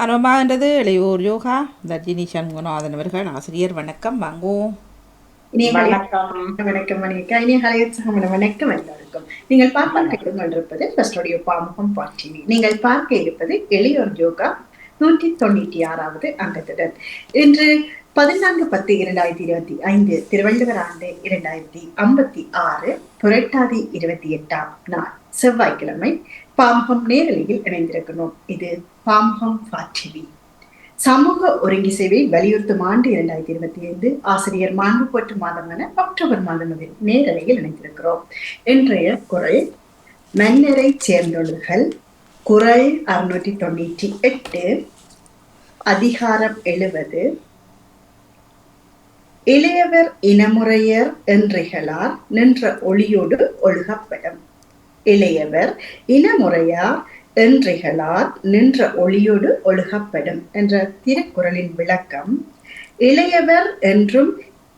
ஆரம்பமாகின்றது. இளையோர் யோகா. தர்ஜினி சண்முகநாதன் அவர்கள் ஆசிரியர் வணக்கம். வாங்குவோம். வணக்கம். வணக்கம் வணக்கம். இனிய கலையுற்சகமான வணக்கம் எல்லாருக்கும். நீங்கள் பார்க்க கொண்டிருப்பது ஃபர்ஸ்டோடைய பாமுகம் பாட்டினி நீங்கள் பார்க்க இருப்பது எளியோர் யோகா நூற்றி தொண்ணூற்றி ஆறாவது அங்கத்துடன். இன்று பதினான்கு பத்து இரண்டாயிரத்தி இருபத்தி ஐந்து திருவள்ளுவர் ஆண்டு இரண்டாயிரத்தி ஐம்பத்தி ஆறு புரட்டாதி இருபத்தி எட்டாம் நாள். செவ்வாய்க்கிழமை பாம்பம் நேரலையில் இணைந்திருக்கணும். இது பாமுகம் பாட்டினி சமூக ஒருங்கி சேவை வலியுறுத்தும் ஆண்டு இரண்டாயிரத்தி இருபத்தி ஐந்து ஆசிரியர் மாண்பு போற்று மாதமான அக்டோபர் மாதம் நேரலையில் இணைந்திருக்கிறோம். இன்றைய குரல் மன்னரை சேர்ந்தொழுகள் குரல் அறுநூற்றி தொண்ணூற்றி எட்டு அதிகாரம் எழுவது இளையவர் இனமுறையர் என்றிகளார் நின்ற ஒளியோடு ஒழுகப்படும். இளையவர் இளமுறையார் என்றிகளார் நின்ற ஒளியோடு ஒழுகப்படும் என்ற திருக்குறளின் விளக்கம் இளையவர் என்றும்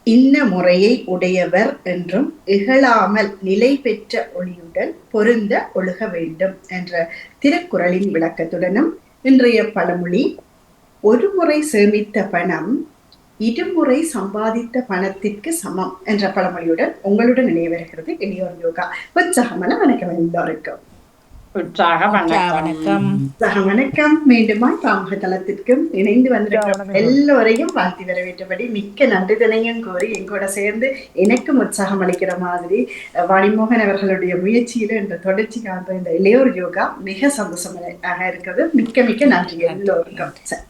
இன்ன முறையை உடையவர் என்றும் இகழாமல் நிலை பெற்ற ஒளியுடன் பொருந்த ஒழுக வேண்டும் என்ற திருக்குறளின் விளக்கத்துடனும் இன்றைய பழமொழி ஒரு முறை சேமித்த பணம் இருமுறை சம்பாதித்த பணத்திற்கு சமம் என்ற பழமொழியுடன் உங்களுடன் இணையவருகிறது இளையோர் யோகா. உற்சாகமான வணக்கம் எல்லோருக்கும். உற்சாக வணக்கம். வணக்கம். மீண்டுமாய் பாமுக தளத்திற்கும் இணைந்து வந்திருக்கிற எல்லோரையும் வாழ்த்தி வரவேற்றபடி மிக்க நன்றிதனையும் கோரி எங்கூட சேர்ந்து எனக்கும் உற்சாகம் அளிக்கிற மாதிரி வாணிமோகன் அவர்களுடைய முயற்சியில இந்த தொடர்ச்சி காண்ற இந்த இளையோர் யோகா மிக சந்தோஷமாக இருக்கிறது. மிக்க மிக்க நன்றி எல்லோருக்கும். சரி.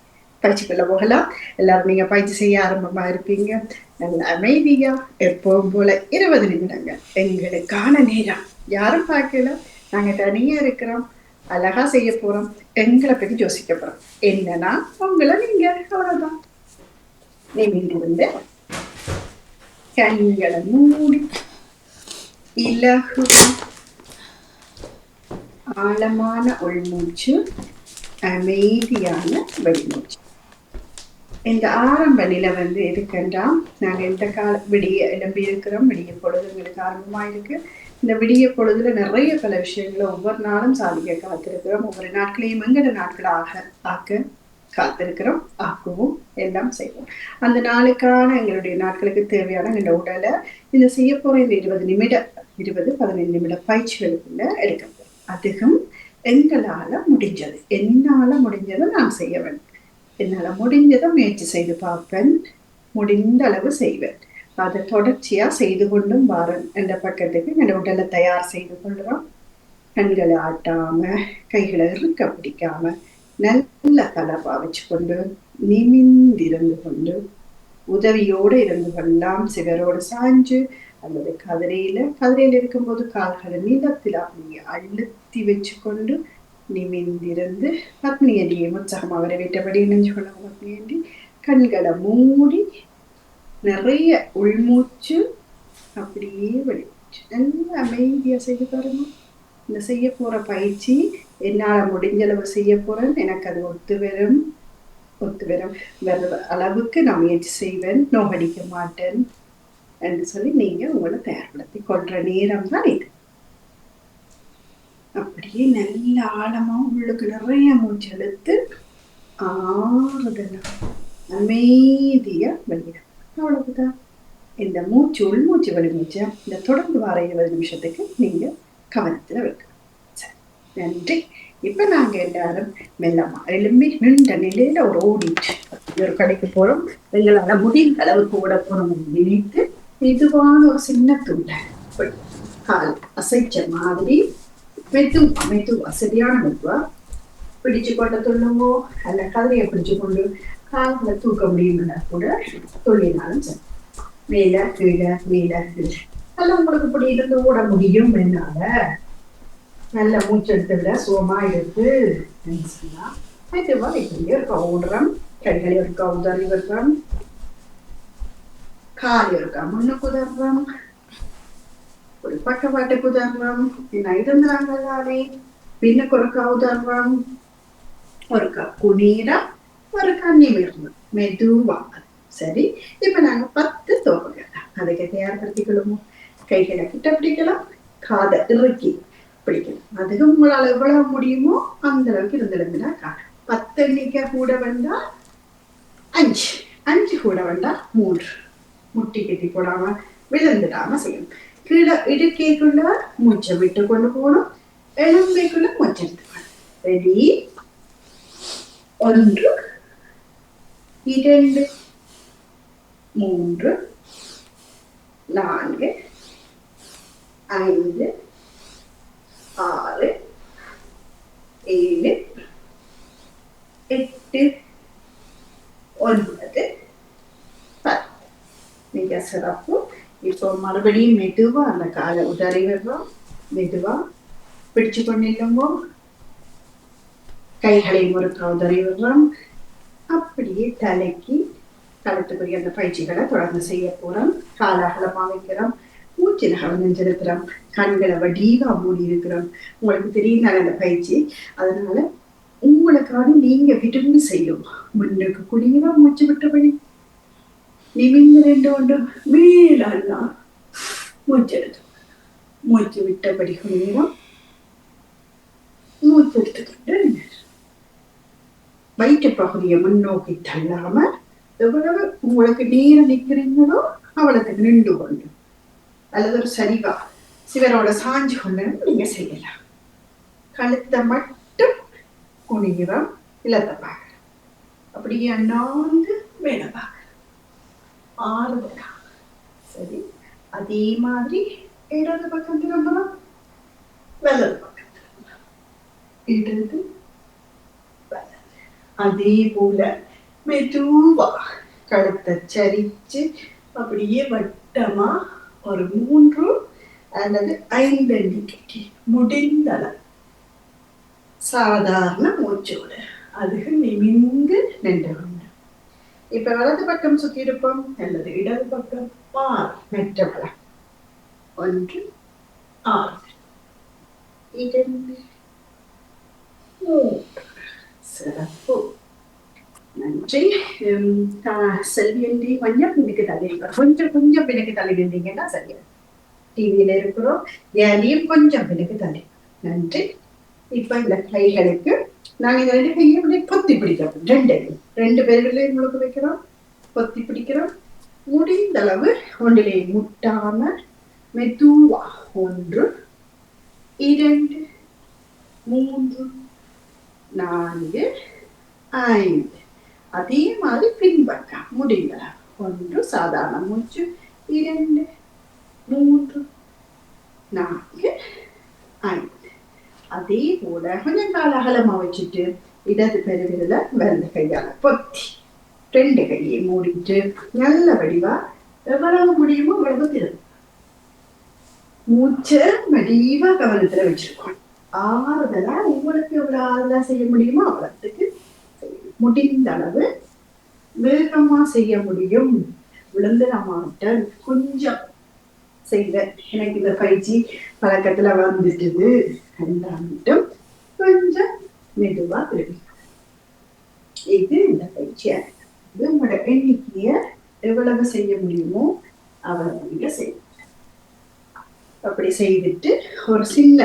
பயிற்சிக்குள்ள போகலாம் எல்லாரும் நீங்க பயிற்சி செய்ய ஆரம்பமா இருப்பீங்க. நல்ல அமைதியா எப்பவும் போல. இருபது நிமிடங்கள். எங்களுக்கான நேரம். யாரும் பார்க்கல. நாங்க தனியா இருக்கிறோம். அழகா செய்ய போறோம். எங்களை பத்தி யோசிக்க போறோம். என்னன்னா உங்களை நீங்க அவ்வளவுதான். வந்து கண்களை மூடி இலகு ஆழமான உள்மூச்சு அமைதியான வெளிமூச்சு. இந்த ஆரம்ப நிலை வந்து எதுக்குன்றா நாங்கள் எந்த கால விடிய எழும்பி இருக்கிறோம் விடிய பொழுது எங்களுக்கு ஆரம்பமா இருக்கு. இந்த விடிய பொழுதுல நிறைய பல விஷயங்களை ஒவ்வொரு நாளும் சாதிக்க காத்திருக்கிறோம். ஒவ்வொரு நாட்களையும் எங்கட நாட்களாக ஆக்க காத்திருக்கிறோம். ஆக்குவோம் எல்லாம் செய்வோம். அந்த நாளுக்கான எங்களுடைய நாட்களுக்கு தேவையான எங்களோட உடலை இந்த செய்ய போகிற இந்த இருபது நிமிட இருபது பதினைந்து நிமிட பயிற்சிகளுக்குள்ள எடுக்க போகிறோம் அதுவும் எங்களால் முடிஞ்சது. என்னால் முடிஞ்சதை நான் செய்ய வேண்டும். என்னால முடிஞ்சதை முயற்சி செய்து பார்ப்பேன். முடிந்த அளவு செய்வேன். அதை தொடர்ச்சியா செய்து கொண்டும் வாரன் என்ற பக்கத்துக்கு என்னோட உடலை தயார் செய்து கொள்கிறோம் கண்களை ஆட்டாம கைகளை இறுக்க பிடிக்காம நல்ல தளர்வா வச்சு கொண்டு நிமிந்திருந்து கொண்டு உதவியோடு இருந்து கொள்ளலாம். சிவரோடு சாஞ்சு அல்லது கதிரையில கதிரையில் இருக்கும்போது கால்களை நிலத்தில் அப்படியே அழுத்தி வச்சு கொண்டு நிமிந்திருந்து பத்னியடியை உற்சாகமாக வரவேற்றபடி நெஞ்சு கொள்ள பத்னியடி கண்களை மூடி நிறைய உள்மூச்சு அப்படியே வெளிச்சு நல்லா அமைதியாக செய்ய பாருங்க. இந்த செய்ய போகிற பயிற்சி என்னால் முடிஞ்சளவு செய்ய போகிறேன் எனக்கு அது ஒத்து வரும். ஒத்து வரும். வர அளவுக்கு நான் முயற்சி செய்வேன். நோகடிக்க மாட்டேன். என்று சொல்லி நீங்கள் உங்களை தயார்படுத்தி கொள்கிற நேரம் தான் இது. அப்படியே நல்ல ஆழமாக உள்ளுக்கு நிறைய மூச்சு இழுத்து ஆறுதலா அமைதியாக வெளியிடும் அவ்வளவுதான். இந்த மூச்சு உள்மூச்சு வெளிமூச்சு இந்த தொடர்ந்து வர இருபது நிமிஷத்துக்கு நீங்கள் கவனத்தில் வைக்கணும். சரி நன்றி. இப்போ நாங்கள் எல்லாரும் மெல்லமா எலும்பி நின்ற நிலையில் ஒரு ஓடிட்டு ஒரு கடைக்கு போகிறோம் எங்களால் முடிந்த அளவுக்கு ஓட போறோம் நினைத்து இதுவான ஒரு சின்ன துண்டை கால் அசைச்ச மாதிரி மெதுவா மெதுவா சரியான மெதுவா பிடிச்சு கொண்ட துள்ளுவோ அல்ல கதையை பிடிச்சு கொண்டு கால்களை தூக்க முடியும்னா கூட துள்ளினாலும் சரி. மேல கீழே மேல கீழே. நல்லா உங்களுக்கு இப்படி இருந்து ஓட முடியும் என்னால? நல்ல மூச்சு விட சுகமா இருக்கு சொன்னா மெதுவா இப்படியே இருக்க ஓடுறோம் கைகளை இருக்கா உதறி வருகிறோம் கால் இருக்கா முன்னுக்கு உதறோம் ஒரு பக்கவாட்டுக்கு உதாரணம் என்ன இருந்தாங்களே பின்னுக்கு ஒருக்கா உதாரணம் ஒருக்கா குனீரா ஒருக்கா நிமிர்ந்து மெதுவாக. சரி இப்ப நாங்க பத்து தோப்புகலாம் அதுக்கு தயார்படுத்திக்கொள்ளுமோ கைகளை கிட்ட பிடிக்கலாம் காதை இறுக்கி பிடிக்கலாம். அதுக்கு உங்களால் எவ்வளவு முடியுமோ அந்த அளவுக்கு இருந்திருந்தா காணும். பத்து எண்ணிக்கை கூட வந்தா அஞ்சு. அஞ்சு கூட வந்தா மூன்று. முட்டி கட்டி போடாம விழுந்துடாம செய்யணும். கீழே இடுக்கைக்குள்ள மூச்சை விட்டு கொண்டு போகணும் எலும்பைக்குள்ள மூச்சை எடுத்துக்கணும் ரெடி ஒன்று இரண்டு மூன்று நான்கு ஐந்து ஆறு ஏழு எட்டு ஒன்பது பத்து மிக சிறப்பு இப்போ மறுபடியும் மெதுவா அந்த காலை உதறி விடுறோம். மெதுவா பிடிச்சு கொண்டிருந்தோமோ? கைகளை முறுக்க உதறி விடுறோம். அப்படியே தலைக்கு கழுத்துக்குரிய அந்த பயிற்சிகளை தொடர்ந்து செய்ய போறோம். காலகலமா வைக்கிறோம். மூச்சில் நெஞ்சிருக்கிறோம் கண்களை வடிவாக மூடி இருக்கிறோம். உங்களுக்கு தெரியும் தானே அந்த பயிற்சி? அதனால உங்களுக்காக நீங்க விரும்பி செய்யும் முன்னுக்கு குடிவா மூச்சு விட்டபடி நிமிந்து ரெண்டு ஒன்று மேலாம் மூச்சு மூச்சு விட்டபடி குடிவா மூச்சு எடுத்துக்கிட்டு வயிற்று பகுதியை முன்னோக்கி தள்ளாம எவ்வளவு உங்களுக்கு நேரம் நிக்கிறீங்களோ அவளுக்கு நின்று கொண்டு அல்லது ஒரு சரிவா சிவரோட சாஞ்சு கொண்டு நீங்க செய்யலாம் கழுத்தை மட்டும் குனிகிறோம் இல்லத்தை பார்க்கலாம் அப்படியே அண்ணாந்து வேலை பார்க்கலாம் ஆறுதலா சரி அதே மாதிரி இடது பக்கம் திரும்பலாம். வலது பக்கம் திரும்பலாம். இடது வலது. அதே போல மெதுவா கழுத்தை சரிச்சு அப்படியே வட்டமா ஒரு மூன்று அல்லது ஐந்து எண்ணிக்கைக்கு முடிந்த சாதாரண மூச்சோடு. அதுக்கு நிமிந்து நின்றவங்க. இப்ப வலது பக்கம் சுத்தி இருப்போம் அல்லது இடது பக்கம்? ஆறு. மெற்ற வளம் ஒன்று ஆறு. இரண்டு சிறப்பு. நன்றி. செல்வி ஆஹ், கொஞ்சம் பின்னுக்கு தள்ளி கொஞ்சம் கொஞ்சம் பின்னுக்கு தள்ளி இருந்தீங்கன்னா சரியா டிவியில இருக்கிறோம். ஏனையும் கொஞ்சம் பின்னுக்கு தள்ளி. நன்றி. இப்ப இந்த கைகளுக்கு நாங்க இந்த ரெண்டு கையும் இப்படி பொத்தி பிடிக்கிறோம். ரெண்டு ரெண்டு பேர்களே உங்களுக்கு வைக்கிறோம். பொத்தி பிடிக்கிறோம். முடிந்த அளவு ஒன்றிலே முட்டாம மெதுவா ஒன்று இரண்டு மூன்று நான்கு ஐந்து. அதே மாதிரி பின்பற்ற. முடிந்த ஒன்று சாதாரண மூச்சு இரண்டு மூன்று நான்கு ஐந்து. அதே போல கொஞ்சம் கால அகலமா வச்சுட்டு இடது பெருவிரல வலது கையால பொத்தி. ரெண்டு கையை மூடிட்டு நல்ல வடிவா எவ்வளவு முடியுமோ அவ்வளவு திறன் மூச்சை வடிவா கவனத்துல வச்சிருக்கோம் ஆறுதலா உங்களுக்கு எவ்வளவு ஆறுதலா செய்ய முடியுமோ அவ்வளவுக்கு முடிந்த அளவு வேகமா செய்ய முடியும். விழுந்துட மாட்டேன் கொஞ்சம் செய்த எனக்கு இந்த பயிற்சி பழக்கத்துல வந்துட்டுது. என்றாலும் கொஞ்சம் மெதுவா திரும்பி இது இந்த பயிற்சியா இருக்கு. இது உங்களோட எண்ணிக்கைய எவ்வளவு செய்ய முடியுமோ அவ்வளவு நீங்க செய்யுங்க. அப்படி செய்துட்டு ஒரு சின்ன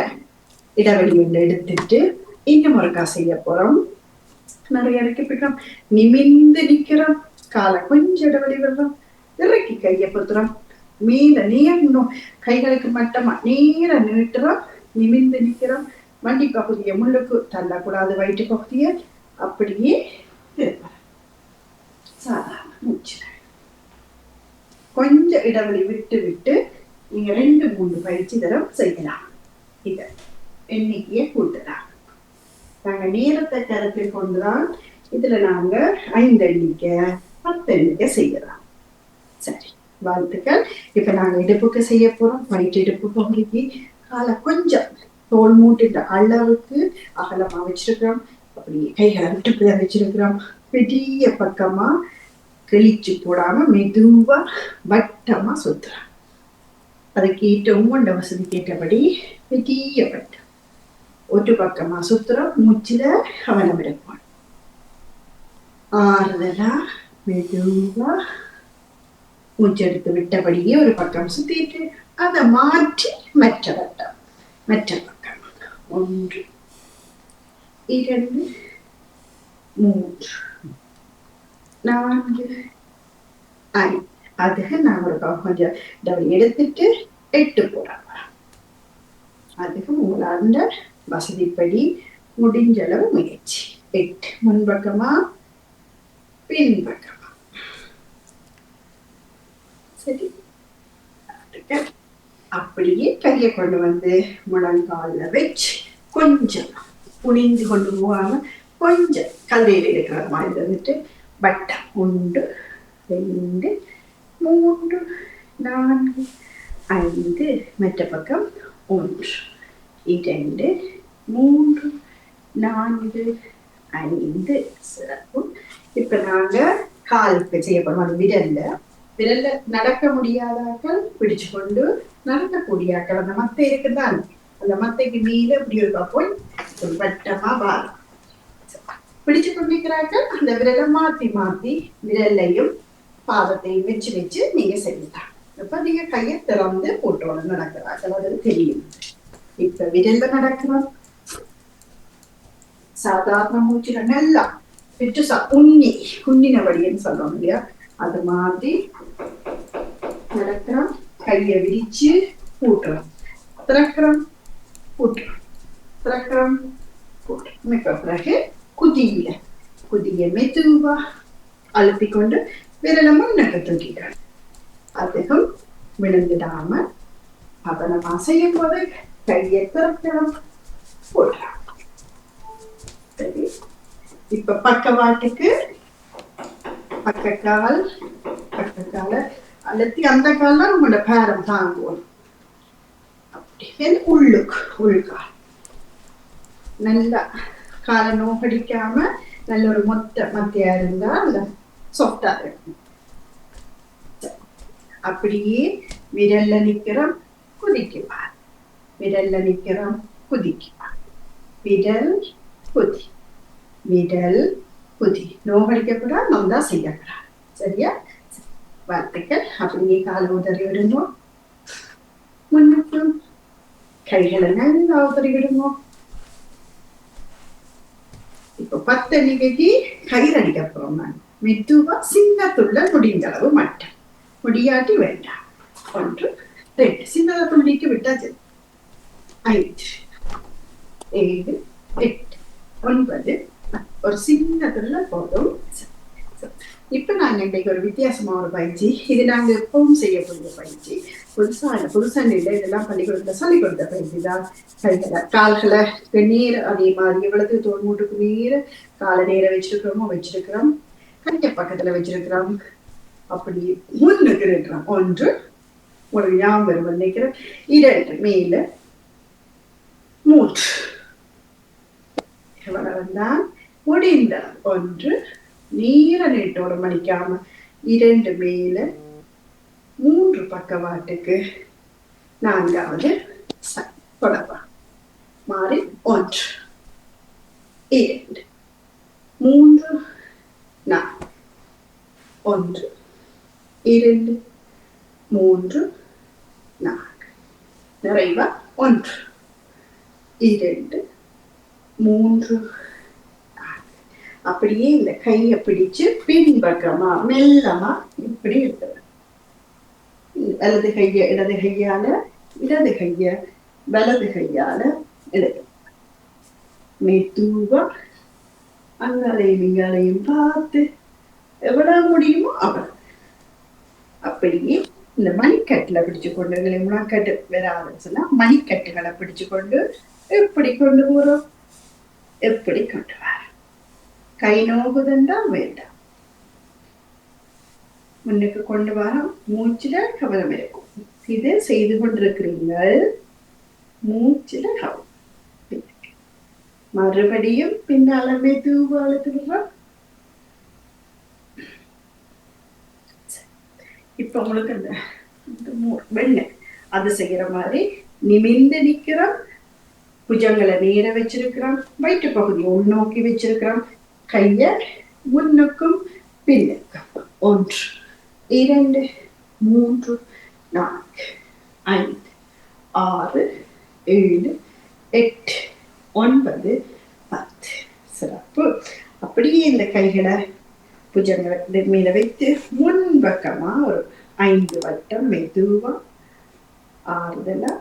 இடைவெளி ஒன்று எடுத்துட்டு இன்னும் ஒருக்கா செய்ய போறோம். நிறைய இறக்கி போயிட்டோம் நிமிந்து நிக்கிறோம். காலை கொஞ்சம் இடைவெளி விடுறோம். இறக்கி கையை பொத்துறோம். மேல நேரணும் கைகளுக்கு மட்டமா? நீர நீட்டுறோம் நிமிந்து நிக்கிறோம் வண்டி பகுதியை முள்ளுக்கு தள்ளக்கூடாது வயிற்று பகுதியை. அப்படியே சாதாரண மூச்சு கொஞ்சம் இடைவெளி விட்டு விட்டு நீங்க ரெண்டு மூணு பயிற்சி தரம் செய்யலாம். இத எண்ணிக்கையை கூட்டலாம். நாங்க நேரத்தை கருத்தில் கொண்டுதான் இதுல நாங்க ஐந்து எண்ணிக்கை பத்து எண்ணிக்கை செய்யலாம் சரி. வாழ்த்துக்கள். இப்ப நாங்க இடுப்புக்கு செய்ய போறோம் வயிற்று இடுப்புக்கு உங்களுக்கு காலை கொஞ்சம் தோல் மூட்டுன்ற அளவுக்கு அகலமா வச்சிருக்கிறோம். அப்படி கைகளை விட்டுக்குள்ள வச்சிருக்கிறோம். பெரிய பக்கமா கிழிச்சு போடாம மெதுவா வட்டமா சுத்துறோம். அதை ஏற்ற உங்களோட வசதி கேட்டபடி பெரிய வட்டம். ஒரு பக்கமா சுத்துறோம். மூச்சுல கவனம் இருக்கும். ஆறுதலா மெதுவா மூச்செடுத்து விட்டபடியே ஒரு பக்கம் சுத்திட்டு அதை மாற்றி மற்ற வட்டம் மற்ற பக்கம். ஒன்று இரண்டு மூன்று நான்கு ஐந்து. அதுக்கு நான் ஒரு கொஞ்சம் டபுள் எடுத்துட்டு எட்டு போடுறேன் அதுக்கு உங்களாண்ட வசதிப்படி முடிஞ்ச அளவு முயற்சி. எட்டு முன்பக்கமா பின்பக்கமா. சரி. அப்படியே கையை கொண்டு வந்து முழங்கால்ல வச்சு கொஞ்சம் புனிந்து கொண்டு போகாம கொஞ்சம் கல்லையில் இருக்கிற மாதிரி வந்துட்டு வட்டம் ஒன்று ரெண்டு மூன்று நான்கு ஐந்து மற்ற பக்கம் ஒன்று. இரண்டு மூன்று நான்கு ஐந்து. சிறப்பு. இப்ப நாங்க காலுக்கு செய்யப்படும் அந்த விரல்ல விரல்ல நடக்க முடியாதாக்கள் பிடிச்சு கொண்டு நடக்கக்கூடிய ஆக்கள் அந்த மத்தை இருக்குதான். அந்த மத்தைக்கு மீது இப்படி இருக்கா போய் ஒரு வட்டமா வாரம் பிடிச்சு கொண்டிருக்கிறார்கள். அந்த விரலை மாத்தி மாத்தி விரல்லையும் பாதத்தையும் வச்சு வச்சு நீங்க செய்யலாம் இப்ப நீங்க கையை திறந்து போட்டோட நடக்கிறார்கள். அது தெரியும். இப்ப விரல்ல நடக்கிறோம். சாதாரண மூச்சுல நல்லா விட்டு சா உண்ணி உண்ணின வழின்னு சொல்றோம் இல்லையா? அது மாதிரி நடக்கிறோம் கையை விரிச்சு கூட்டுறோம் திறக்கிறோம் கூட்டுறோம் திறக்கிறோம் கூட்டுறோம் இப்ப பிறகு குதியில குதிய மெதுவா அழுத்தி கொண்டு விரலை முன்னக்க தூக்கிக்கிறோம் அதுக்கும் விழுந்துடாம அப்ப நம்ம அசையும் போது கையை திறக்கிறோம் போடுறோம் சரி இப்ப பக்கவாட்டுக்கு பக்கக்கால் பக்கக்கால அழுத்தி அந்த கால் தான் உங்களோட பேரம் தாங்குவோம். அப்படி உள்ளுக்கு உள்கால் நல்லா காலை நோகடிக்காம நல்ல ஒரு மொத்த மத்தியா இருந்தா அந்த சாஃப்டா இருக்கும். அப்படியே விரல்ல நிக்கிறோம் குதிக்குவார். விரல்ல நிக்கிறோம் குதிக்குவார். விரல் குதி. விரல் குதி. நோகடிக்க கூட தான் செய்யக்கூடாது. சரியா? வார்த்தைகள் அப்படியே கால் உதறி விடுங்க முன்னுக்கும் கைகளை நல்லா உதறி விடுங்க இப்ப பத்து எண்ணிக்கைக்கு கயிறு அடிக்க போறோம் நான் மெதுவா சின்னத்துள்ள முடிந்த அளவு மட்டும் முடியாட்டி வேண்டாம் ஒன்று ரெண்டு சின்னதா துண்டிட்டு விட்டாச்சு ஐந்து ஏழு எட்டு ஒன்பது ஒரு சின்னதுல போதும் இப்ப நாங்க இன்னைக்கு ஒரு வித்தியாசமா ஒரு பயிற்சி. இது நாங்க எப்பவும் செய்யக்கூடிய பயிற்சி. புதுசா இல்ல புதுசா இல்லை இதெல்லாம் பள்ளிக்கூடத்துல சொல்லி கொடுத்த பயிற்சி தான். கைகளை கால்களை நீர் அதே மாதிரி எவ்வளவு தோல் மூட்டுக்கு நேர காலை நேரம் வச்சிருக்கிறோமோ வச்சிருக்கிறோம். கைய பக்கத்துல வச்சிருக்கிறோம். அப்படி முன்னுக்கு இருக்கிறோம் ஒன்று ஒரு ஞாபகம் நினைக்கிறேன் இரண்டு மேல மூன்று. எவ்வளவுதான் முடிந்த ஒன்று நீர நீட்டோட மடிக்காம இரண்டு மேல மூன்று பக்கவாட்டுக்கு நான்காவது தொடர்பா மாறி ஒன்று. இரண்டு. மூன்று. நான்கு. ஒன்று. இரண்டு. மூன்று. நான்கு. நிறைவா ஒன்று. இரண்டு. மூன்று. அப்படியே இந்த கையை பிடிச்சு பின்பக்கமா மெல்லமா இப்படி இருக்கிறது வலது கைய இடது கையால இடது கைய வலது கையால எடுக்க மெதுவா அங்காலையும் இங்காலையும் பார்த்து எவ்வளவு முடியுமோ அவ்வளவு. அப்படியே இந்த மணிக்கட்டுல பிடிச்சு கொண்டு முழக்கட்டு வராதுன்னு சொன்னா மணிக்கட்டுகளை பிடிச்சு கொண்டு எப்படி கொண்டு போறோம்? எப்படி கொண்டு வர கை நோகுதுண்டா வேண்டாம். முன்னுக்கு கொண்டு வர மூச்சில கவனம் இருக்கும். இது செய்து கொண்டிருக்கிறீர்கள். மூச்சில கவனம் மறுபடியும் பின்னால மெதுவா அழுத்துடுறோம் இப்ப உங்களுக்கு அந்த வெண்ணை அது செய்யற மாதிரி நிமிந்து நிக்கிறோம் புஜங்களை நேர வச்சிருக்கிறோம் வயிற்று பகுதியை உள்நோக்கி வச்சிருக்கிறோம் கையை முன்னுக்கும் பின்னுக்கும். ஒன்று இரண்டு மூன்று நான்கு ஐந்து ஆறு ஏழு எட்டு ஒன்பது பத்து. சிறப்பு. அப்படியே இந்த கைகளை புஜங்களை மேல வைத்து முன்பக்கமா ஒரு ஐந்து வட்டம் மெதுவா ஆறுதலா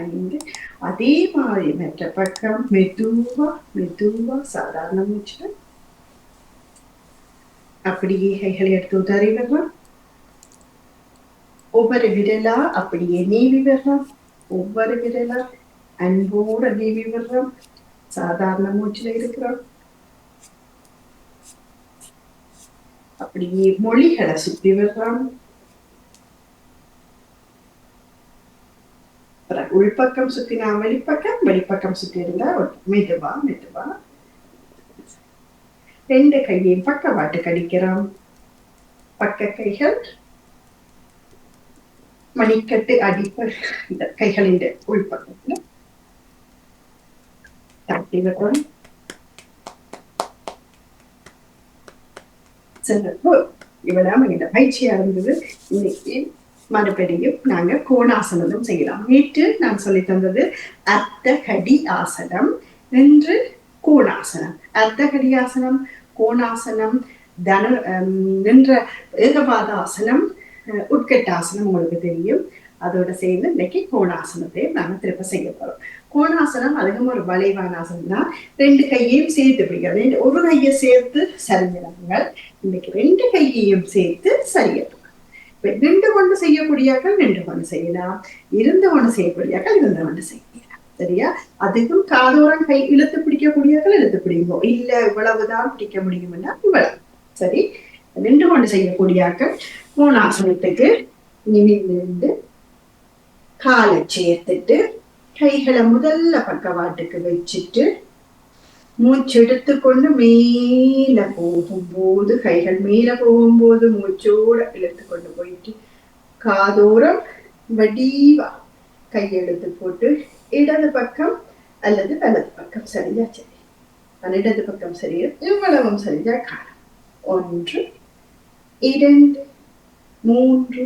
ஐந்து அதே மாதிரி மற்ற பக்கம் மெதுவா மெதுவா சாதாரண மூச்சு அப்படியே கைகளை எடுத்து உதறி வரலாம் ஒவ்வொரு விரலா அப்படியே நீவி வரலாம் ஒவ்வொரு விரலா அன்போட நீவி விடுறோம் சாதாரண மூச்சுல இருக்கிறோம் அப்படியே மொழிகளை சுத்தி விடுறோம் உள்பக்கம் சுத்தினா வெளிப்பக்கம் வெளிப்பக்கம் சுத்தி இருந்தா மெதுவா மெதுவா. ரெண்டு கையையும் பக்கவாட்டு கடிக்கிறோம் பக்க கைகள் மணிக்கட்டு அடிப்ப இந்த கைகளின் உள்பக்கத்துல. தட்டி விடுறோம் சிறப்பு இவ்வளவு இந்த பயிற்சியா இருந்தது இன்னைக்கு மறுபடியும் நாங்க கோணாசனமும் செய்யலாம். நேற்று நான் சொல்லி தந்தது அர்த்தகடி ஆசனம் என்று கோணாசனம். அர்த்தகடி ஆசனம் கோணாசனம் தன ஹம், நின்ற ஏகபாதாசனம் அஹ், உட்கட்டாசனம் உங்களுக்கு தெரியும். அதோட சேர்ந்து இன்னைக்கு கோணாசனத்தை நாங்க திருப்ப செய்ய போறோம். கோணாசனம் அதிகமாக ஒரு வளைவான ஆசனம் தான். ரெண்டு கையையும் சேர்த்து பிடிக்கிறது ஒரு கையை சேர்த்து சரிஞ்சிடாங்கள் இன்னைக்கு ரெண்டு கையையும் சேர்த்து சரியட்டும் நின்று கொண்டு செய்யக்கூடியாக்கள் நின்று கொண்டு செய்யலாம். இருந்து கொண்டு செய்யக்கூடியாக்கள் இருந்து கொண்டு செய்யலாம். சரியா? அதுக்கும் காதோரம் கை இழுத்து பிடிக்கக்கூடியாக்கள் இழுத்து பிடிங்கோ. இல்ல இவ்வளவுதான் பிடிக்க முடியும்னா இவ்வளவு. சரி? நின்று கொண்டு செய்யக்கூடியாக்கள் மூணாசனத்துக்கு நிமிர்ந்து காலை சேர்த்துட்டு கைகளை முதல்ல பக்கவாட்டுக்கு வச்சுட்டு மூச்செடுத்து கொண்டு மேல போகும்போது கைகள் மேல போகும்போது மூச்சோட இழுத்து கொண்டு போயிட்டு காதோரம் வடிவா கையெழுத்து போட்டு இடது பக்கம் அல்லது வலது பக்கம் சரியா சரி அந்த இடது பக்கம் சரியா இவ்வளவும் சரியா காணும். ஒன்று இரண்டு மூன்று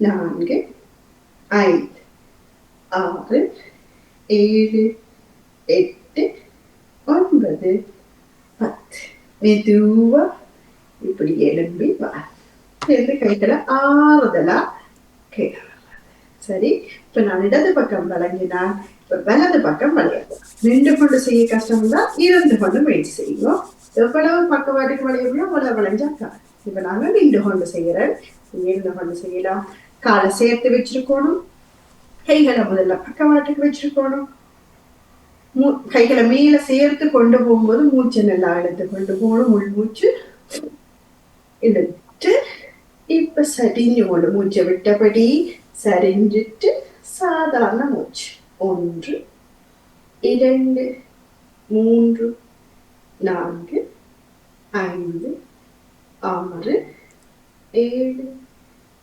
நான்கு ஐந்து ஆறு ஏழு எட்டு ஒன்பது. பத்து. மெதுவா இப்படி எழும்பி வா. எழுந்து கைகளை ஆறுதலா கீழே சரி இப்ப நான் இடது பக்கம் வழங்கினால் இப்ப வலது பக்கம் வளையாது நின்று கொண்டு செய்ய கஷ்டம் தான் இருந்து கொண்டு முயற்சி செய்வோம். எவ்வளவு பக்கவாட்டுக்கு வளைய முடியும் அவ்வளவு வளைஞ்சாக்கா இப்ப நாங்க நின்று கொண்டு செய்யறேன். இருந்து கொண்டு செய்யலாம்? காலை சேர்த்து வச்சிருக்கணும். கைகளை முதல்ல பக்கவாட்டுக்கு வச்சிருக்கணும். மூ- கைகளை மேல சேர்த்து கொண்டு போகும்போது மூச்சை நல்லா இழுத்து கொண்டு போகணும். உள் மூச்சு இழுத்து இப்ப சரிஞ்சு கொண்டு மூச்சை விட்டபடி சரிஞ்சிட்டு சாதாரண மூச்சு. ஒன்று இரண்டு மூன்று நான்கு ஐந்து ஆறு ஏழு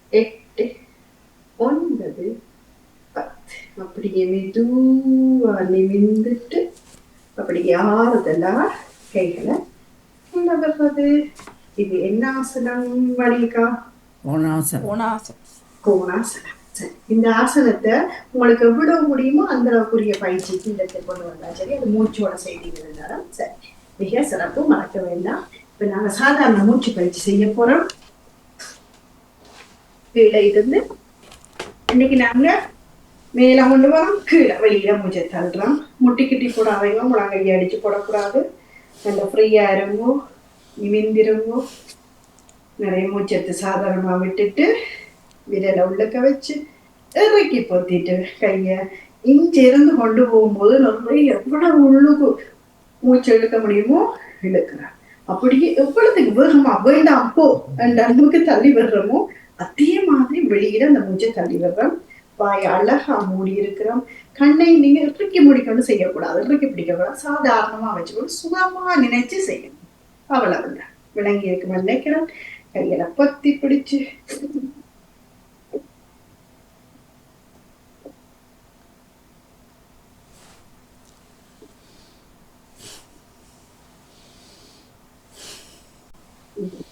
எட்டு ஒன்பது அப்படியே மெதுவா நிமிந்துட்டு அப்படியே ஆறுதலா கைகளை கீழே வர்றது இது என்ன ஆசனம் வணிகா கோணாசனம். கோணாசனம். கோணாசனம் இந்த ஆசனத்தை உங்களுக்கு எவ்வளவு முடியுமோ அந்த அளவுக்குரிய பயிற்சிக்கு இந்த இடத்தை கொண்டு வந்தா சரி அது மூச்சோட செய்திகள் சரி. மிக சிறப்பு மறக்க வேண்டாம். இப்ப நாங்க சாதாரண மூச்சு பயிற்சி செய்ய போறோம். கீழே இருந்து இன்னைக்கு நாங்க மேல கொண்டு வரோம் கீழே வெளியில் மூச்சை தள்ளுறோம் முட்டி கிட்டி போடாதீங்க முழங்கையை அடிச்சு போடக்கூடாது நல்லா ஃப்ரீயா இருங்கோ நிமிந்திருங்கோ நிறைய மூச்சத்தை சாதாரணமா விட்டுட்டு விரலை உள்ளக்க வச்சு இறக்கி பொத்திட்டு கையை இங்கிருந்து கொண்டு போகும்போது நம்ம எவ்வளவு உள்ளுக்கு மூச்சு இழுக்க முடியுமோ இழுக்கிறார் அப்படியே எவ்வளவுக்கு வேகமா வேண்டாம் போ என்ற அளவுக்கு தள்ளி விடுறோமோ அதே மாதிரி வெளியில அந்த மூச்சை தள்ளி விடுறோம் வாய் அழகா மூடி இருக்கிறோம். கண்ணை நீங்க இறுக்கி முடிக்கணும் செய்யக்கூடாது. இறுக்கி பிடிக்கக்கூடாது சாதாரணமா வச்சுக்கணும் சுகமா நினைச்சு செய்யணும். அவ்வளவுதான். விளங்கி இருக்கு நினைக்கிறேன் கையில பத்தி பிடிச்சு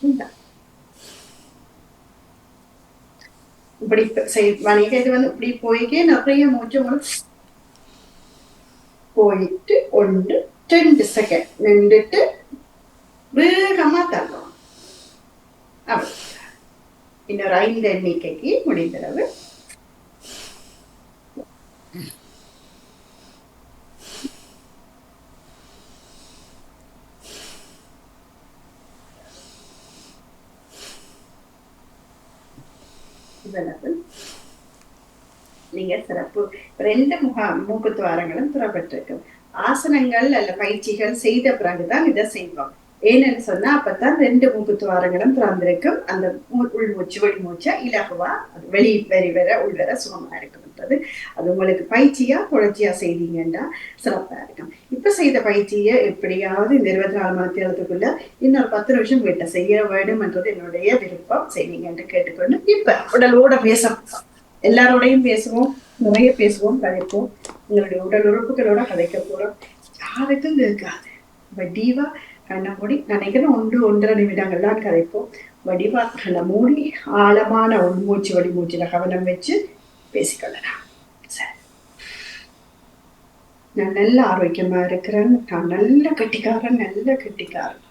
இந்தா. இப்படி செய் வணிக இது வந்து இப்படி போய்க்கே நிறைய மூச்சு போயிட்டு ஒன்று ரெண்டு செகண்ட் நின்றுட்டு வேகமா தள்ளும் அப்படி இன்னொரு ஐந்து எண்ணிக்கைக்கு முடிந்தளவு. இவ்வளவு நீங்க சிறப்பு. ரெண்டு முகா மூக்கு துவாரங்களும் துறப்பட்டிருக்கும் ஆசனங்கள் அல்ல பயிற்சிகள் செய்த பிறகுதான் இதை செய்வோம் ஏன்னு சொன்னா அப்பதான் ரெண்டு மூக்கு துவாரங்களும் திறந்திருக்கும் அந்த மூ- உள்மூச்சு வெளிமூச்சா இலகுவா அது வெளி வெறி வர உள்வர சுகமா இருக்கும்ன்றது அது உங்களுக்கு பயிற்சியா தொடர்ச்சியா செய்தீங்கன்னா சிறப்பா இருக்கும். இப்ப செய்த பயிற்சியை எப்படியாவது இந்த இருபத்தி நாலு மணி நேரத்துக்குள்ள இன்னொரு பத்து நிமிஷம் வீட்டை செய்ய வேண்டும்ன்றது என்னுடைய விருப்பம். செய்வீங்கன்னு கேட்டுக்கொண்டு இப்ப உடலோட பேச எல்லாரோடையும் பேசுவோம் நிறைய பேசுவோம் கதைப்போம். உங்களுடைய உடல் உறுப்புகளோட கதைக்க போறோம். யாருக்கும் இருக்காது இருக்காது டீவா கண்ணை மூடி நினைக்கிறேன் ஒன்று ஒன்றரை நிமிடங்கள் தான் கதைப்போம் வடிவா கண்ணை மூடி ஆழமான உள்மூச்சு வடிமூச்சுல கவனம் வச்சு பேசிக்கொள்ளலாம். சரி. நான் நல்ல ஆரோக்கியமா இருக்கிறேன். நான் நல்ல கட்டிக்காரன் நல்ல கட்டிக்காரன்.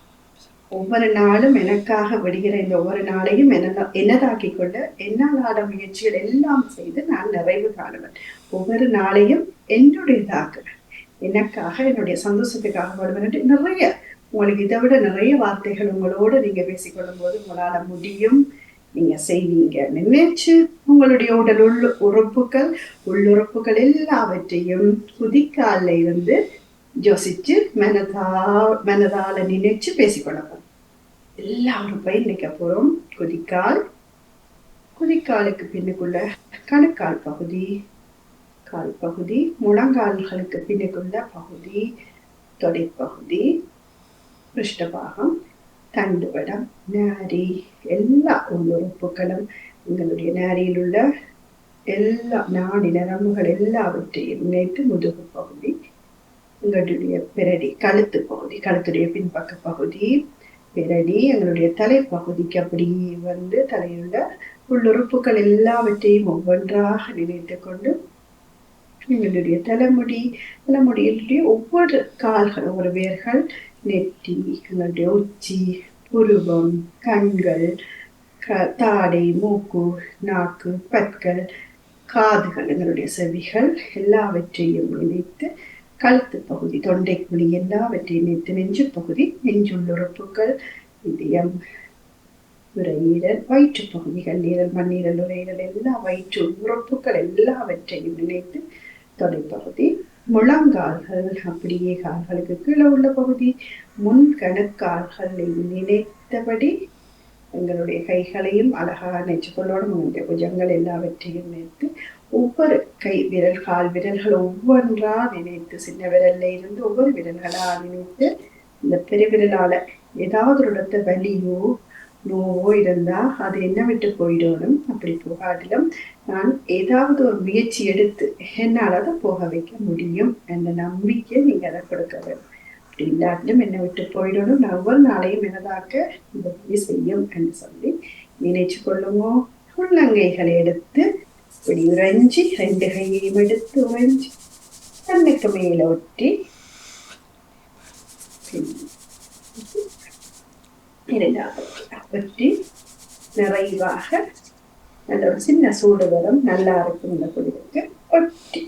ஒவ்வொரு நாளும் எனக்காக விடுகிற இந்த ஒவ்வொரு நாளையும் என்ன என்னதாக்கி கொண்டு என்னால் முயற்சிகள் எல்லாம் செய்து நான் நிறைவு காணுவேன். ஒவ்வொரு நாளையும் என்னுடையதாக்குவேன். எனக்காக என்னுடைய சந்தோஷத்துக்காக பாடுவேன் நிறைய உங்களுக்கு இதை விட நிறைய வார்த்தைகள் உங்களோட நீங்க பேசிக்கொள்ளும் போது உங்களால முடியும். நீங்க செய்வீங்க நினைச்சு உங்களுடைய உடல் உள் உறுப்புகள் உள்ளுறுப்புகள் எல்லாவற்றையும் குதிக்கால இருந்து யோசிச்சு மனதா மனதால நினைச்சு பேசிக்கொள்ளலாம் எல்லா உறுப்பையும் நிக்க போறோம். குதிக்கால் குதிக்காலுக்கு பின்னுக்குள்ள கணுக்கால் பகுதி. கால் பகுதி. முழங்கால்களுக்கு பின்னுக்குள்ள பகுதி. தொடைப்பகுதி. பிருஷ்டபாகம் தண்டுவடம் நாரி எல்லா உள்ளுறுப்புகளும் உங்களுடைய நாரியில் உள்ள எல்லா நாடி நரம்புகள் எல்லாவற்றையும் இணைத்து முதுகு பகுதி எங்களுடைய பிறடி கழுத்து பகுதி கழுத்துடைய பின்பக்க பகுதி பிறடி எங்களுடைய தலைப்பகுதிக்கு அப்படியே வந்து தலையுள்ள உள்ளுறுப்புகள் எல்லாவற்றையும் ஒவ்வொன்றாக நினைத்து கொண்டு எங்களுடைய தலைமுடி தலைமுடியினுடைய ஒவ்வொரு கால்கள் ஒரு வேர்கள் நெற்றி எங்களுடைய உச்சி புருவம் கண்கள் க- தாடை மூக்கு நாக்கு பற்கள் காதுகள் எங்களுடைய செவிகள் எல்லாவற்றையும் இணைத்து கழுத்து பகுதி தொண்டைக்குழி எல்லாவற்றையும் இணைத்து நெஞ்சு பகுதி நெஞ்சுள்ளுறுப்புகள் இதயம் நுரையீரல் வயிற்று பகுதிகள் நீரல் மண்ணீரல் நுரையீரல் எல்லா வயிற்று உறுப்புகள் எல்லாவற்றையும் இணைத்து தொடைப்பகுதி. முழங்கால்கள் அப்படியே கால்களுக்கு கீழே உள்ள பகுதி முன் கணுக்கால்களை நினைத்தபடி எங்களுடைய கைகளையும் அழகாக நெச்சுக்கொள்ளோடு உங்களுடைய புஜங்கள் எல்லாவற்றையும் நினைத்து ஒவ்வொரு கை விரல் கால் விரல்கள் ஒவ்வொன்றா நினைத்து சின்ன விரல்ல இருந்து ஒவ்வொரு விரல்களா நினைத்து இந்த பெருவிரலால ஏதாவது ஒரு இடத்த வலியோ நோவோ இருந்தா அது என்ன விட்டு போயிடணும் அப்படி போகாதிலும் நான் ஏதாவது ஒரு முயற்சி எடுத்து என்னால் அதை போக வைக்க முடியும் என்ற நம்பிக்கை நீங்க அதை கொடுக்க வேண்டும் அப்படி இல்லாட்டிலும் என்னை விட்டு போயிடணும் நான் ஒவ்வொரு நாளையும் எனதாக்க இந்த உதவி செய்யும் என்று சொல்லி நினைச்சு கொள்ளுங்க உள்ளங்கைகளை எடுத்து இப்படி உறைஞ்சி ரெண்டு கையையும் எடுத்து உறைஞ்சி கண்ணுக்கு மேல ஒட்டி இரண்டாவது ஒட்டி நிறைவாக நல்ல ஒரு சின்ன சூடு வரும் நல்லா இருக்கும் இந்த குடிலுக்கு ஒட்டி.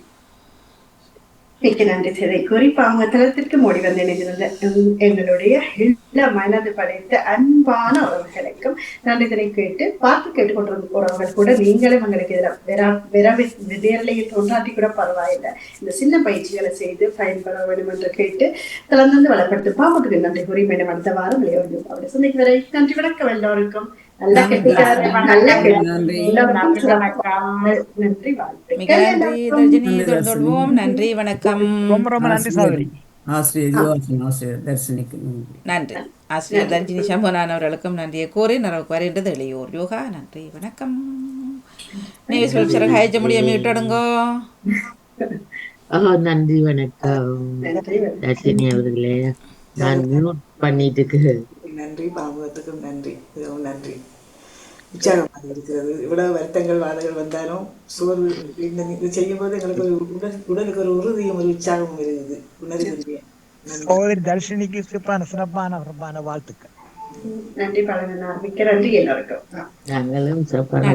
மிக்க நன்றி திரை குறிப்பா அவங்க தளத்திற்கு மூடி வந்து இணைந்திருந்த எங்- எங்களுடைய எல்லா மனது படைத்த அன்பான உறவுகளுக்கும் நன்றி திரை கேட்டு பார்த்து கேட்டுக்கொண்டு போறவர்கள் கூட நீங்களும் எங்களுக்கு எதிராக வெற விரவி விதையிலேயே தோன்றாட்டி கூட பரவாயில்லை. இந்த சின்ன பயிற்சிகளை செய்து பயன்பட வேண்டும் என்று கேட்டு கலந்து வளப்படுத்து பாம்புக்கு நன்றி கூறி மீண்டும் அடுத்த வாரம் விளையாடு அப்படி சந்திக்கு வரை நன்றி வணக்கம் எல்லோருக்கும். மிக நன்றி தர்ஜினி தொடர்வோம் நன்றி வணக்கம் ரொம்ப ரொம்ப நன்றி சகோதரி நன்றி ஆசிரியர் தர்ஜினி சம்பவனான் அவர்களுக்கும் நன்றியை கூறி நிறைவுக்கு வருகின்றது இளையோர் யோகா நன்றி வணக்கம் நீங்க சொல்ல ஹயச்ச முடிய மீட்டடுங்கோ ஓ நன்றி வணக்கம் தர்ஷினி அவர்களே நான் மியூட் பண்ணிட்டு நன்றி பாபுவத்துக்கும் நன்றி நன்றி உற்சாகமாக இருக்கிறது. இவ்வளவு வருத்தங்கள் வாதங்கள் வந்தாலும் சோறு இந்த இது செய்யும்போது எங்களுக்கு ஒரு உடல் உடலுக்கு ஒரு உறுதியும் ஒரு உற்சாகமும் இருக்குது. சகோதரி தர்ஷினிக்கு சிறப்பான சிறப்பான சிறப்பான வாழ்த்துக்கள். நன்றி பழகினார் மிக்க நன்றி எல்லாருக்கும். நாங்களும் சிறப்பான